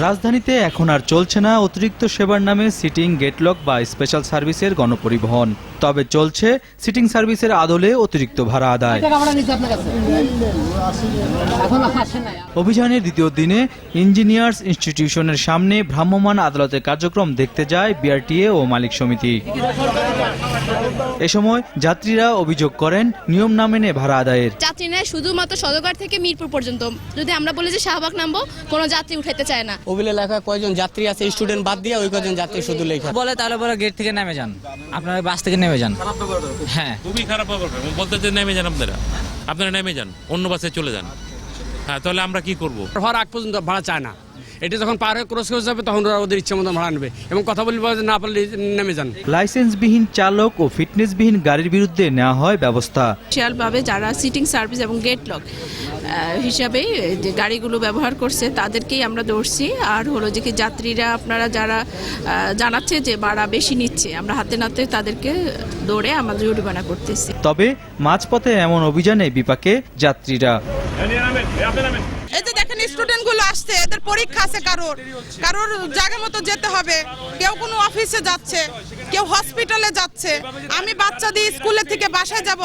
রাজধানীতে এখন আর চলছে না অতিরিক্ত সেবার নামে সিটিং গেটলক বা স্পেশাল সার্ভিসের গণপরিবহন। তবে চলছে সিটিং সার্ভিসের আদলে অতিরিক্ত ভাড়া আদায়। অভিযানের দ্বিতীয় দিনে ইঞ্জিনিয়ার্স ইনস্টিটিউশনের সামনে ভ্রাম্যমাণ আদালতের কার্যক্রম দেখতে যায় বিআরটিএ ও মালিক সমিতি। এ সময় যাত্রীরা অভিযোগ করেন নিয়ম না মেনে ভাড়া আদায়ের। যাত্রী নেয় শুধুমাত্র সদরঘাট থেকে মিরপুর পর্যন্ত। যদি আমরা বলি যে শাহবাগ নামবো কোনো যাত্রী উঠাইতে চায় না। ওবিলে লেখা কয়জন যাত্রী আছে স্টুডেন্ট বাদ দিয়ে ওই কয়জন যাত্রী শুধু লেখা? বলে তাহলে বলে গেট থেকে নেমে যান। আপনারা বাস থেকে নেমে যান। হ্যাঁ। খুবই খারাপ ব্যাপার বলতে যে নেমে যান আপনারা। আপনারা নেমে যান। অন্য বাসে চলে যান। হ্যাঁ তাহলে আমরা কি করব? হওয়ার আগ পর্যন্ত ভাড়া চায় না। এটা যখন পার হয়ে ক্রস করে যাবে তখন ওরা ওদের ইচ্ছে মতো ভাড়া নেবে। এবং কথা বলবে যে না পারলে নেমে যান। লাইসেন্সবিহীন চালক ও ফিটনেসবিহীন গাড়ির বিরুদ্ধে নেওয়া হয় ব্যবস্থা। স্পেশালভাবে যারা সিটিং সার্ভিস এবং গেট লক হিসাবে যে গাড়িগুলো ব্যবহার করছে তাদেরকেই আমরা ধরছি। আর হলো যে কি যাত্রীরা আপনারা যারা জানাচ্ছে যে ভাড়া বেশি নিচ্ছে আমরা হাতে নাতে তাদেরকে দৌড়ে আমরা জরিমানা করতেছি। তবে মাঝপথে এমন অভিযানে বিপাকে যাত্রীরা। এই যে দেখেন স্টুডেন্টগুলো আসছে, এদের পরীক্ষা আছে কারোর। কারোর জায়গা মতো যেতে হবে। কেউ কোনো অফিসে যাচ্ছে, কেউ হসপিটালে যাচ্ছে। আমি বাচ্চা দিয়ে স্কুলে থেকে বাসায় যাব।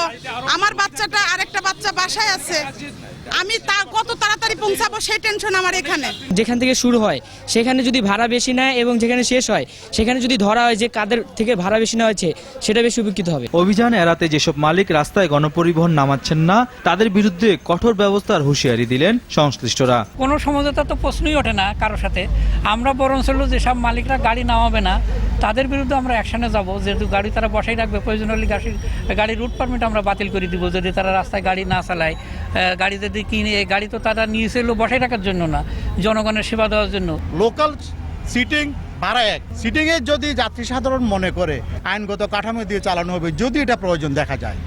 আমার বাচ্চাটা আরেকটা বাচ্চা বাসায় আছে। আমি তা কত তাড়াতাড়ি পৌঁছাবো সেই টেনশন আমার এখানে। যেখান থেকে শুরু হয় সেখানে যদি ভাড়া বেশি নেয় এবং যেখানে শেষ হয় সেখানে যদি ধরা হয় যে কাদের থেকে ভাড়া বেশি নেওয়া হয়েছে সেটা বেশি উপকৃত হবে। অভিযান এড়াতে যেসব মালিক রাস্তায় গণপরিবহন নামাচ্ছেন না তাদের বিরুদ্ধে কঠোর ব্যবস্থার হুঁশিয়ারি দিলেন সংশ্লিষ্টরা। কোনো সমঝোতা তো প্রশ্নই ওঠে না কারোর সাথে। আমরা বরং যেসব মালিকরা গাড়ি নামাবে না তাদের বিরুদ্ধে আমরা অ্যাকশানে যাব। যেহেতু গাড়ি তারা বসাই রাখবে, প্রয়োজন হলে গাড়ি গাড়ির রুট পারমিট আমরা বাতিল করে দিব। যদি তারা রাস্তায় গাড়ি না চালায় গাড়ি যদি কিনে, গাড়ি তো তারা নিয়েছিল বসাই রাখার জন্য না, জনগণের সেবা দেওয়ার জন্য। লোকাল সিটিং ভাড়া এক। সিটিং এর যদি যাত্রী সাধারণ মনে করে, আইনগত কাঠামো দিয়ে চালানো হবে, যদি এটা প্রয়োজন দেখা যায়।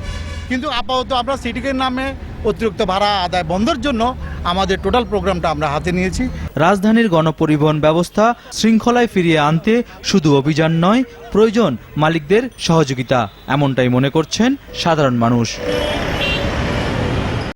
কিন্তু আপাতত আমরা সিটিংয়ের নামে অতিরিক্ত ভাড়া আদায় বন্ধের জন্য আমাদের টোটাল প্রোগ্রামটা আমরা হাতে নিয়েছি। রাজধানীর গণপরিবহন ব্যবস্থা শৃঙ্খলায় ফিরিয়ে আনতে শুধু অভিযান নয়, প্রয়োজন মালিকদের সহযোগিতা, এমনটাই মনে করছেন সাধারণ মানুষ।